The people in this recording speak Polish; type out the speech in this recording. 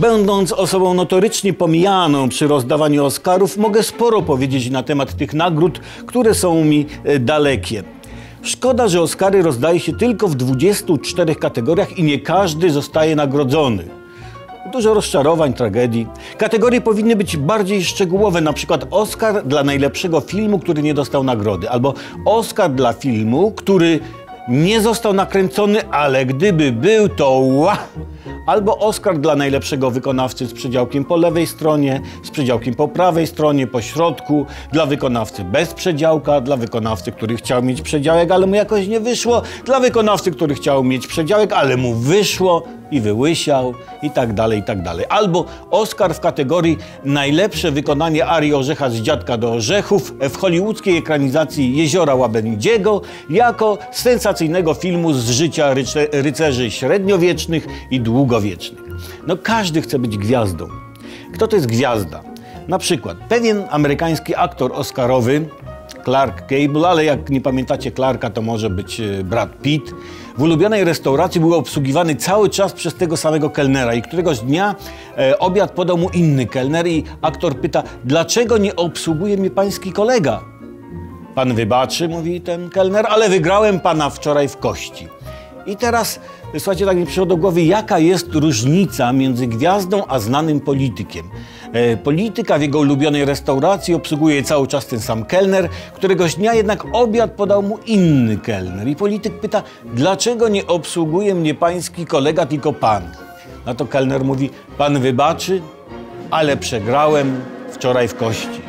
Będąc osobą notorycznie pomijaną przy rozdawaniu Oscarów, mogę sporo powiedzieć na temat tych nagród, które są mi e, dalekie. Szkoda, że Oscary rozdaje się tylko w 24 kategoriach i nie każdy zostaje nagrodzony. Dużo rozczarowań, tragedii. Kategorie powinny być bardziej szczegółowe, na przykład Oscar dla najlepszego filmu, który nie dostał nagrody, albo Oscar dla filmu, który nie został nakręcony, ale gdyby był, to! Albo Oscar dla najlepszego wykonawcy z przedziałkiem po lewej stronie, z przedziałkiem po prawej stronie, po środku, dla wykonawcy bez przedziałka, dla wykonawcy, który chciał mieć przedziałek, ale mu jakoś nie wyszło, dla wykonawcy, który chciał mieć przedziałek, ale mu wyszło i wyłysiał i tak dalej, i tak dalej. Albo Oscar w kategorii najlepsze wykonanie Arii Orzecha z Dziadka do Orzechów w hollywoodzkiej ekranizacji Jeziora Łabędziego jako sensacyjnego filmu z życia ryce, rycerzy średniowiecznych i długowiecznych. No każdy chce być gwiazdą. Kto to jest gwiazda? Na przykład pewien amerykański aktor oscarowy Clark Gable, ale jak nie pamiętacie Clarka, to może być e, Brad Pitt. W ulubionej restauracji był obsługiwany cały czas przez tego samego kelnera i któregoś dnia e, obiad podał mu inny kelner i aktor pyta, dlaczego nie obsługuje mnie pański kolega? Pan wybaczy, mówi ten kelner, ale wygrałem pana wczoraj w kości. I teraz, słuchajcie, tak mi przyszło do głowy, jaka jest różnica między gwiazdą a znanym politykiem. E, polityka w jego ulubionej restauracji obsługuje cały czas ten sam kelner, któregoś dnia jednak obiad podał mu inny kelner. I polityk pyta, dlaczego nie obsługuje mnie pański kolega, tylko pan? Na to kelner mówi, pan wybaczy, ale przegrałem wczoraj w kości.